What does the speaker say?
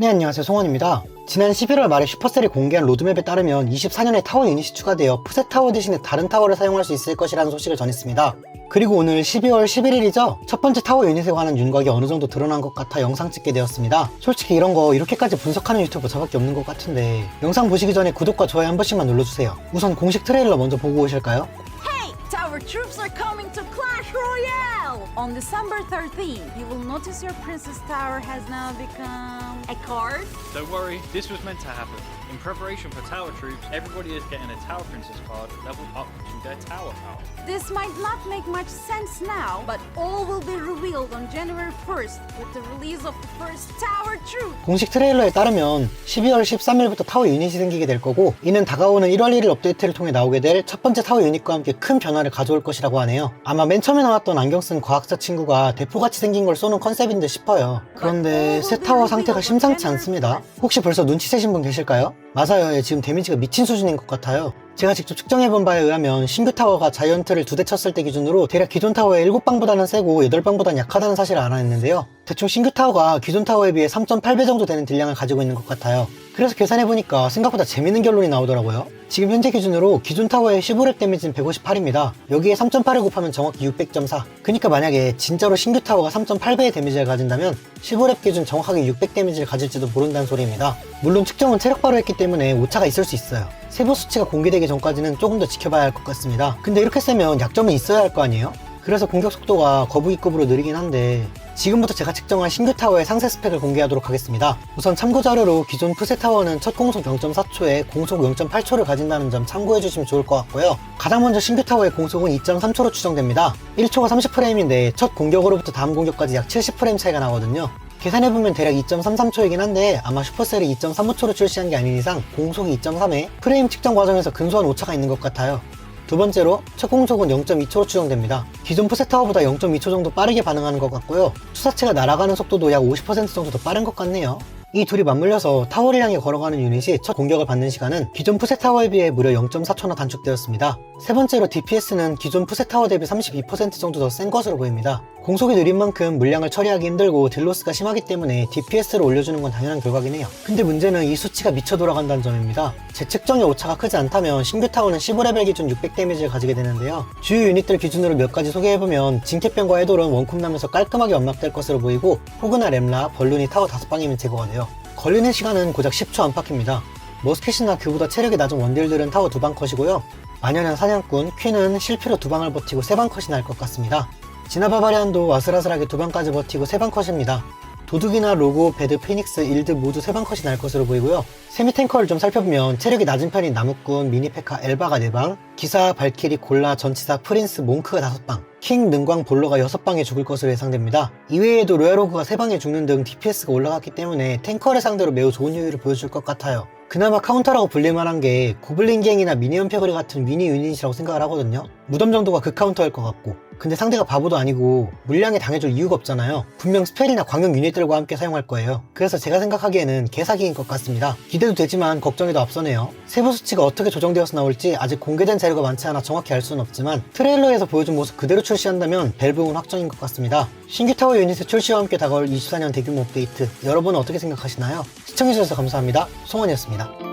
네, 안녕하세요. 송원입니다. 지난 11월 말에 슈퍼셀이 공개한 로드맵에 따르면 24년에 타워 유닛이 추가되어 푸셋 타워 대신에 다른 타워를 사용할 수 있을 것이라는 소식을 전했습니다. 그리고 오늘 12월 11일이죠? 첫 번째 타워 유닛에 관한 윤곽이 어느 정도 드러난 것 같아 영상 찍게 되었습니다. 솔직히 이런 거 이렇게까지 분석하는 유튜버 저밖에 없는 것 같은데 영상 보시기 전에 구독과 좋아요 한 번씩만 눌러주세요. 우선 공식 트레일러 먼저 보고 오실까요? Tower troops are coming to Clash Royale! On December 13th, you will notice your Princess Tower has now become a card. Don't worry, this was meant to happen. In preparation for Tower Troops, everybody is getting a Tower Princess card leveled up to their Tower power. This might not make much sense now, but all will be revealed on January 1st with the release of the first Tower Troop. 공식 트레일러에 따르면 12월 13일부터 타워 유닛이 생기게 될 거고 이는 다가오는 1월 1일 업데이트를 통해 나오게 될 첫 번째 타워 유닛과 함께 큰 변화를 가져올 것이라고 하네요. 아마 맨 처음에 나왔던 안경 쓴 과학자 친구가 대포같이 생긴 걸 쏘는 컨셉인 듯 싶어요. 그런데 새 타워 상태가 심 상치 않습니다. 혹시 벌써 눈치채신 분 계실까요? 예, 지금 데미지가 미친 수준인 것 같아요. 제가 직접 측정해본 바에 의하면 신규 타워가 자이언트를 두 대 쳤을 때 기준으로 대략 기존 타워의 7방보다는 세고 8방보다는 약하다는 사실을 알아냈는데요. 대충 신규 타워가 기존 타워에 비해 3.8배 정도 되는 딜량을 가지고 있는 것 같아요. 그래서 계산해보니까 생각보다 재밌는 결론이 나오더라고요. 지금 현재 기준으로 기존 타워의 15렙 데미지는 158입니다. 여기에 3.8을 곱하면 정확히 600.4. 그니까 만약에 진짜로 신규 타워가 3.8배의 데미지를 가진다면 15렙 기준 정확하게 600 데미지를 가질지도 모른다는 소리입니다. 물론 측정은 체력 바로 했기 때문에 오차가 있을 수 있어요. 세부 수치가 공개되기 전까지는 조금 더 지켜봐야 할 것 같습니다. 근데 이렇게 세면 약점은 있어야 할 거 아니에요? 그래서 공격 속도가 거북이급으로 느리긴 한데 지금부터 제가 측정한 신규 타워의 상세 스펙을 공개하도록 하겠습니다. 우선 참고 자료로 기존 푸세 타워는 첫 공속 0.4초에 공속 0.8초를 가진다는 점 참고해 주시면 좋을 것 같고요. 가장 먼저 신규 타워의 공속은 2.3초로 추정됩니다. 1초가 30프레임인데 첫 공격으로부터 다음 공격까지 약 70프레임 차이가 나거든요. 계산해보면 대략 2.33초이긴 한데 아마 슈퍼셀이 2.35초로 출시한 게 아닌 이상 공속이 2.3에 프레임 측정 과정에서 근소한 오차가 있는 것 같아요. 두 번째로 첫 공속은 0.2초로 추정됩니다. 기존 푸세타워보다 0.2초 정도 빠르게 반응하는 것 같고요. 투사체가 날아가는 속도도 약 50% 정도 더 빠른 것 같네요. 이 둘이 맞물려서 타워를 향해 걸어가는 유닛이 첫 공격을 받는 시간은 기존 푸세타워에 비해 무려 0.4초나 단축되었습니다. 세 번째로 DPS는 기존 푸세타워 대비 32% 정도 더 센 것으로 보입니다. 공속이 느린 만큼 물량을 처리하기 힘들고 딜로스가 심하기 때문에 DPS를 올려주는 건 당연한 결과긴 해요. 근데 문제는 이 수치가 미쳐 돌아간다는 점입니다. 제 측정의 오차가 크지 않다면 신규 타워는 15레벨 기준 600 데미지를 가지게 되는데요. 주요 유닛들 기준으로 몇 가지 소개해보면 징켓병과 해돌은 원콤 나면서 깔끔하게 연막될 것으로 보이고 호그나 렘라, 벌룬이 타워 5방이면 제거가 돼요. 걸리는 시간은 고작 10초 안팎입니다. 머스켓이나 그보다 체력이 낮은 원딜들은 타워 2방 컷이고요. 마녀는 사냥꾼, 퀸은 실패로 2방을 버티고 3방 컷이 날 것 같습니다. 지나바바리안도 아슬아슬하게 2방까지 버티고 3방 컷입니다. 도둑이나 로고, 베드, 피닉스, 일드 모두 3방 컷이 날 것으로 보이고요. 세미 탱커를 좀 살펴보면 체력이 낮은 편인 나무꾼, 미니페카, 엘바가 4방, 기사, 발키리, 골라, 전치사, 프린스, 몽크가 5방, 킹, 능광, 볼로가 6방에 죽을 것으로 예상됩니다. 이외에도 로얄로그가 3방에 죽는 등 DPS가 올라갔기 때문에 탱커를 상대로 매우 좋은 효율을 보여줄 것 같아요. 그나마 카운터라고 불릴만한 게 고블린 갱이나 미니언 패거리 같은 미니 유닛이라고 생각을 하거든요. 무덤 정도가 그 카운터일 것 같고 근데 상대가 바보도 아니고 물량에 당해줄 이유가 없잖아요. 분명 스펠이나 광역 유닛들과 함께 사용할 거예요. 그래서 제가 생각하기에는 개사기인 것 같습니다. 기대도 되지만 걱정이 더 앞서네요. 세부 수치가 어떻게 조정되어서 나올지 아직 공개된 자료가 많지 않아 정확히 알 수는 없지만 트레일러에서 보여준 모습 그대로 출시한다면 벨붕은 확정인 것 같습니다. 신규 타워 유닛의 출시와 함께 다가올 24년 대규모 업데이트 여러분은 어떻게 생각하시나요? 시청해주셔서 감사합니다. 송원이었습니다.